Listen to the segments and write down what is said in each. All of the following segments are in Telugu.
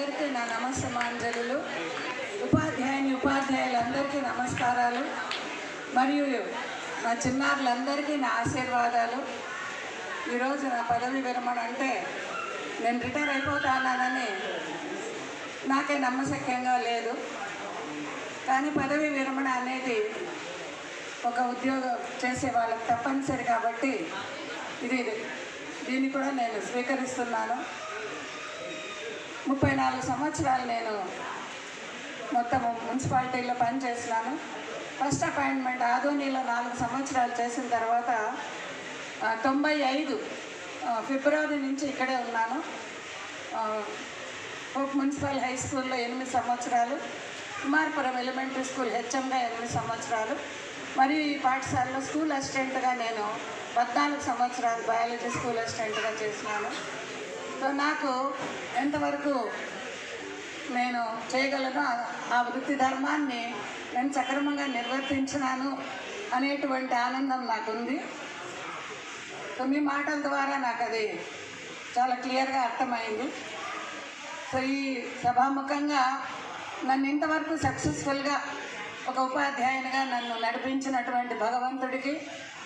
అందరికీ నా నమస్సమాంజలులు. ఉపాధ్యాయుని ఉపాధ్యాయులందరికీ నమస్కారాలు. మరియు నా చిన్నారులందరికీ నా ఆశీర్వాదాలు. ఈరోజు నా పదవి విరమణ అంటే నేను రిటైర్ అయిపోతానని నాకే నమ్మశక్యంగా లేదు. కానీ పదవి విరమణ అనేది ఒక ఉద్యోగం చేసే వాళ్ళకి తప్పనిసరి కాబట్టి ఇది దీన్ని కూడా నేను స్వీకరిస్తున్నాను. ముప్పై నాలుగు సంవత్సరాలు నేను మొత్తం మున్సిపాలిటీలో పనిచేసినాను ఫస్ట్ అపాయింట్మెంట్ ఆధోనిలో నాలుగు సంవత్సరాలు చేసిన తర్వాత తొంభై ఐదు ఫిబ్రవరి నుంచి ఇక్కడే ఉన్నాను. ఒక మున్సిపల్ హై స్కూల్లో ఎనిమిది సంవత్సరాలు కుమార్పురం ఎలిమెంటరీ స్కూల్ హెచ్ఎంగా ఎనిమిది సంవత్సరాలు. మరియు ఈ పాఠశాలలో స్కూల్ అసిస్టెంట్గా నేను పద్నాలుగు సంవత్సరాలు బయాలజీ స్కూల్ అసిస్టెంట్గా చేసినాను సో నాకు ఎంతవరకు నేను చేయగలను ఆ- వృత్తి ధర్మాన్ని నేను సక్రమంగా నిర్వర్తించినాను అనేటువంటి ఆనందం నాకుంది. సో మీ మాటల ద్వారా నాకు అది చాలా క్లియర్గా అర్థమైంది. సో ఈ సభాముఖంగా నన్ను ఇంతవరకు సక్సెస్ఫుల్గా ఒక ఉపాధ్యాయునిగా నన్ను నడిపించినటువంటి భగవంతుడికి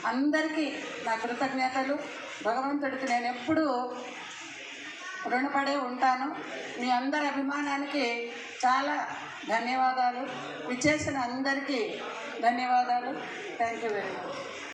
అందరికీ నా కృతజ్ఞతలు. భగవంతుడికి నేను ఎప్పుడూ రుణపడే ఉంటాను. మీ అందరి అభిమానానికి చాలా ధన్యవాదాలు. విచ్చేసిన అందరికీ ధన్యవాదాలు. Thank you very much